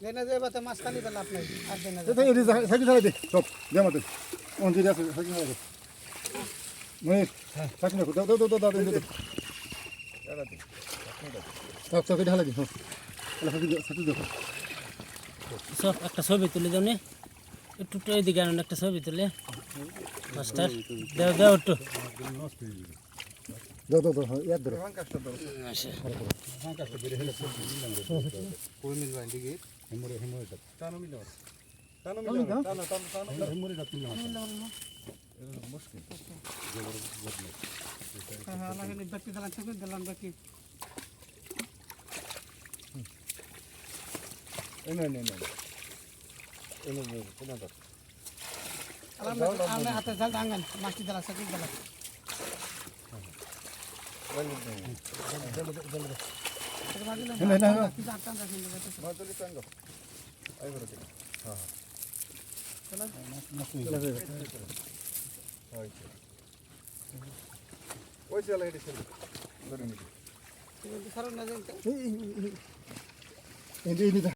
জেনে যে বাতে মাছ কানি পেলাম আপনি আর জেনে এই এই সাইকেল চালাই দে সব দে আমাদের। অন যে আছে সাইকেল চালাই দে। মহিষ সাইকেল রাখো দাও দাও দাও দাও দাও দাও সব সব ঢালা দি সাইকেল সাইকেল দেখো সব একটা ছবি তুলে দাও নি। একটু একটু এদিকে আনুন একটা ছবি তুলে। মাস্টার দেও দেও একটু। দাও দাও দাও ইয়াদ ধরো আচ্ছা কই মিল বাইন্দি কি হেমরে হেমরে দাও টানো মিল টানো মিল দাও। টানো টানো টানো হেমরে দাও তুললাম হ্যাঁ হ্যাঁ ব্যক্তি ব্যক্তি এই না আমরা হাতে জাল ডাঙ্গান মাছটি না না না ওই চালা হেঁটে ছিল ধরে নিবি সারা এই এই এই